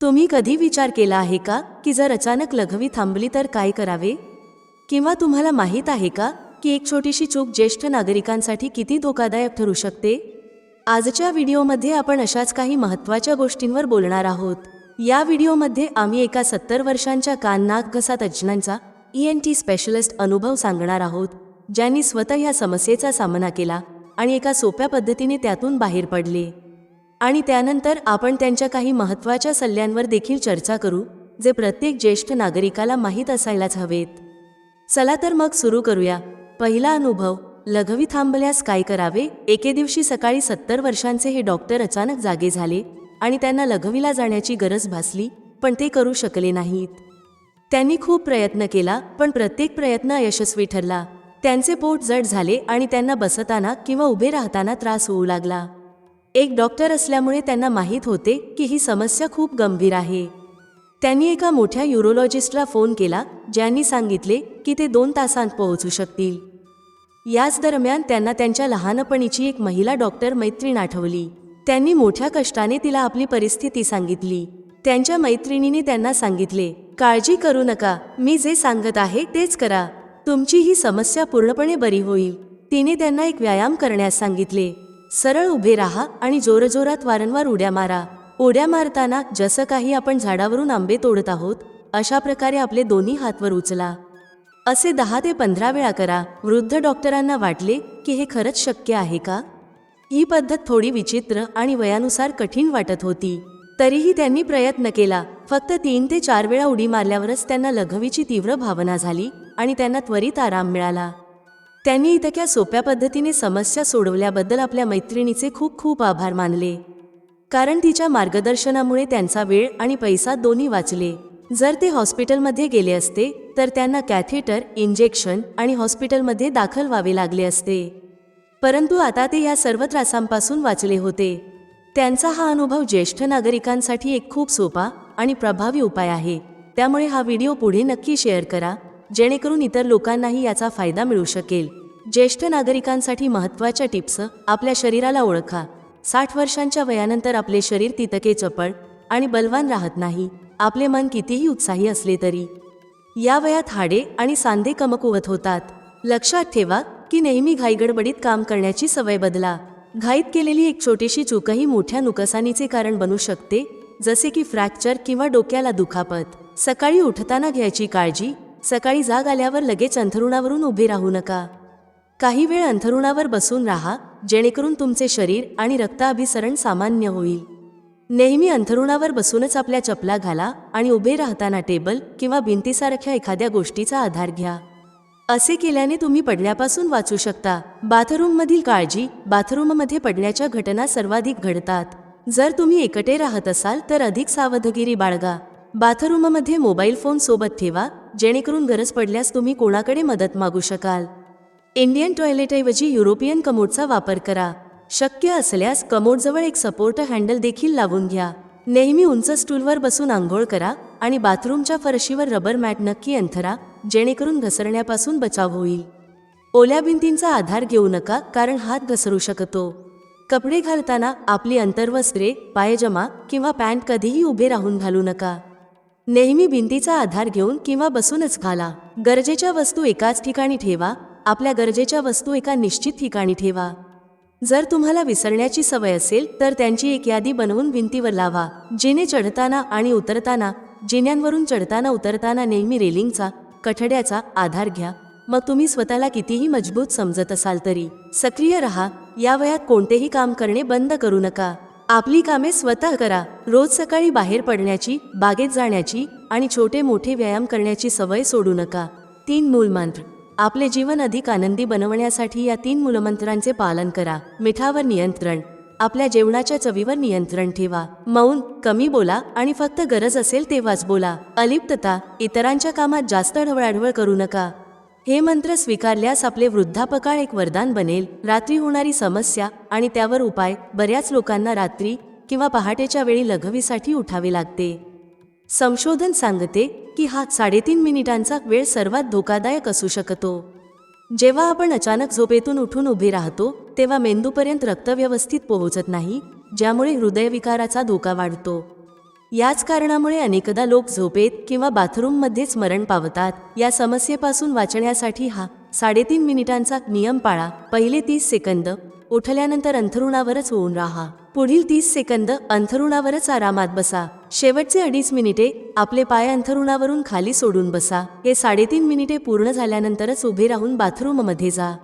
तुम्ही कधी विचार केला आहे का की जर अचानक लघवी थांबली तर काय करावे? किंवा तुम्हाला माहीत आहे का की एक छोटीशी चूक ज्येष्ठ नागरिकांसाठी किती धोकादायक ठरू शकते? आजच्या व्हिडिओमध्ये आपण अशाच काही महत्त्वाच्या गोष्टींवर बोलणार आहोत. या व्हिडिओमध्ये आम्ही एका सत्तर वर्षांच्या कान नाक घसा तज्ज्ञांचा ई एन टी स्पेशलिस्ट अनुभव सांगणार आहोत ज्यांनी स्वतः या समस्येचा सामना केला आणि एका सोप्या पद्धतीने त्यातून बाहेर पडले. आणि त्यानंतर आपण त्यांच्या काही महत्त्वाच्या सल्ल्यांवर देखील चर्चा करू जे प्रत्येक ज्येष्ठ नागरिकाला माहीत असायलाच हवेत. चला तर मग सुरू करूया. पहिला अनुभव लघवी थांबल्यास काय करावे? एके दिवशी सकाळी सत्तर वर्षांचे हे डॉक्टर अचानक जागे झाले आणि त्यांना लघवीला जाण्याची गरज भासली पण ते करू शकले नाहीत. त्यांनी खूप प्रयत्न केला पण प्रत्येक प्रयत्न यशस्वी ठरला. त्यांचे पोट जड झाले आणि त्यांना बसताना किंवा उभे राहताना त्रास होऊ लागला. एक डॉक्टर असल्यामुळे त्यांना माहीत होते की ही समस्या खूप गंभीर आहे. त्यांनी एका मोठ्या युरोलॉजिस्टला फोन केला ज्यांनी सांगितले की ते दोन तासांत पोहोचू शकतील. याच दरम्यान त्यांना त्यांच्या लहानपणीची एक महिला डॉक्टर मैत्रीण आठवली. त्यांनी मोठ्या कष्टाने तिला आपली परिस्थिती सांगितली. त्यांच्या मैत्रिणीने त्यांना सांगितले काळजी करू नका मी जे सांगत आहे तेच करा. तुमची ही समस्या पूर्णपणे बरी होईल. तिने त्यांना एक व्यायाम करण्यास सांगितले. सरळ उभे राहा आणि जोरजोरात वारंवार उड्या मारा. उड्या मारताना जसं काही आपण झाडावरून आंबे तोडत आहोत अशा प्रकारे आपले दोन्ही हातवर उचला. असे दहा ते पंधरा वेळा करा. वृद्ध डॉक्टरांना वाटले की हे खरंच शक्य आहे का? ही पद्धत थोडी विचित्र आणि वयानुसार कठीण वाटत होती. तरीही त्यांनी प्रयत्न केला. फक्त तीन ते चार वेळा उडी मारल्यावरच त्यांना लघवीची तीव्र भावना झाली आणि त्यांना त्वरित आराम मिळाला. त्यांनी इतक्या सोप्या पद्धतीने समस्या सोडवल्याबद्दल आपल्या मैत्रिणीचे खूप खूप आभार मानले. कारण तिच्या मार्गदर्शनामुळे त्यांचा वेळ आणि पैसा दोन्ही वाचले. जर ते हॉस्पिटलमध्ये गेले असते तर त्यांना कॅथेटर इंजेक्शन आणि हॉस्पिटलमध्ये दाखल व्हावे लागले असते. परंतु आता ते या सर्व त्रासांपासून वाचले होते. त्यांचा हा अनुभव ज्येष्ठ नागरिकांसाठी एक खूप सोपा आणि प्रभावी उपाय आहे. त्यामुळे हा व्हिडिओ पुढे नक्की शेअर करा. जेणेकरून इतर लोकांनाही याचा फायदा मिळू शकेल. ज्येष्ठ नागरिकांसाठी महत्त्वाच्या टिप्स आपल्या शरीराला ओळखा. साठ वर्षांच्या वयानंतर आपले शरीर तितके चपळ आणि बलवान राहत नाही. आपले मन कितीही उत्साही असले तरी. या वयात हाडे आणि सांधे कमकुवत होतात. लक्षात ठेवा की नेहमी घाईगडबडीत काम करण्याची सवय बदला. घाईत केलेली एक छोटीशी चूकही मोठ्या नुकसानीचे कारण बनू शकते जसे की फ्रॅक्चर किंवा डोक्याला दुखापत. सकाळी उठताना घ्यायची काळजी सकाळी जाग आल्यावर लगेच अंथरुणावरून उभे राहू नका. काही वेळ अंथरुणावर बसून राहा जेणेकरून तुमचे शरीर आणि रक्ताभिसरण सामान्य होईल. नेहमी अंथरुणावर बसूनच आपल्या चपला घाला आणि उभे राहताना टेबल किंवा भिंतीसारख्या एखाद्या गोष्टीचा आधार घ्या. असे केल्याने तुम्ही पडण्यापासून वाचू शकता. बाथरूममधील काळजी बाथरूममध्ये पडण्याच्या घटना सर्वाधिक घडतात. जर तुम्ही एकटे राहत असाल तर अधिक सावधगिरी बाळगा. बाथरूममध्ये मोबाईल फोन सोबत ठेवा जेणेकरून गरज पडल्यास तुम्ही कोणाकडे मदत मागू शकाल. इंडियन टॉयलेटऐवजी युरोपियन कमोडचा वापर करा. शक्य असल्यास कमोडजवळ एक सपोर्ट हँडल देखील लावून घ्या. नेहमी उंच स्टूलवर बसून आंघोळ करा आणि बाथरूमच्या फरशीवर रबर मॅट नक्की अंथरा जेणेकरून घसरण्यापासून बचाव होईल. ओल्या भिंतींचा आधार घेऊ नका कारण हात घसरू शकतो. कपडे घालताना आपली अंतर्वस्त्रे पायजमा किंवा पॅन्ट कधीही उभे राहून घालू नका. नेहमी भिंतीचा आधार घेऊन किंवा बसूनच घाला. गरजेच्या वस्तू एकाच ठिकाणी ठेवा. आपल्या गरजेच्या वस्तू एका निश्चित ठिकाणी ठेवा. जर तुम्हाला विसरण्याची सवय असेल तर त्यांची एक यादी बनवून भिंतीवर लावा. जिने चढताना आणि उतरताना जिन्यांवरून चढताना उतरताना नेहमी रेलिंगचा कठड्याचा आधार घ्या. मग तुम्ही स्वतःला कितीही मजबूत समजत असाल तरी. सक्रिय रहा. या वयात कोणतेही काम करणे बंद करू नका. आपली कामे स्वतः करा. रोज सकाळी बाहेर पडण्याची बागेत जाण्याची आणि छोटे मोठे व्यायाम करण्याची सवय सोडू नका. तीन मूलमंत्र. आपले जीवन अधिक आनंदी बनवण्यासाठी या तीन मूलमंत्रांचे पालन करा. मिठावर नियंत्रण. आपल्या जेवणाच्या चवीवर नियंत्रण ठेवा. मौन कमी बोला आणि फक्त गरज असेल तेव्हाच बोला. अलिप्तता इतरांच्या कामात जास्त ढवळाढवळ करू नका. हे मंत्र स्वीकारल्यास आपले वृद्धापकाळ एक वरदान बनेल. रात्री होणारी समस्या आणि त्यावर उपाय बऱ्याच लोकांना रात्री किंवा पहाटेच्या वेळी लघवीसाठी उठावे लागते. संशोधन सांगते की हा साडेतीन मिनिटांचा वेळ सर्वात धोकादायक असू शकतो. जेव्हा आपण अचानक झोपेतून उठून उभे राहतो तेव्हा मेंदूपर्यंत रक्त व्यवस्थित पोहोचत नाही ज्यामुळे हृदयविकाराचा धोका वाढतो. याच कारणामुळे अनेकदा लोक झोपेत किंवा बाथरूममध्येच मरण पावतात. या समस्येपासून वाचण्यासाठी हा साडेतीन मिनिटांचा नियम पाळा. पहिले तीस सेकंद उठल्यानंतर अंथरुणावरच होऊन राहा. पुढील तीस सेकंद अंथरुणावरच आरामात बसा. शेवटचे अडीच मिनिटे आपले पाय अंथरुणावरून खाली सोडून बसा. हे साडेतीन मिनिटे पूर्ण झाल्यानंतरच उभे राहून बाथरूममध्ये जा.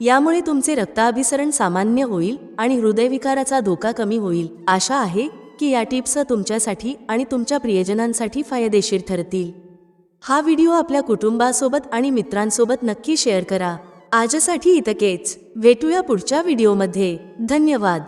यामुळे तुमचे रक्ताभिसरण सामान्य होईल आणि हृदयविकाराचा धोका कमी होईल. आशा आहे की या टिप्स तुमच्यासाठी आणि तुमच्या प्रियजनांसाठी फायदेशीर ठरतील. हा व्हिडिओ आपल्या कुटुंबासोबत आणि मित्रांसोबत नक्की शेअर करा. आजसाठी इतकेच. भेटूया पुढच्या व्हिडिओमध्ये. धन्यवाद.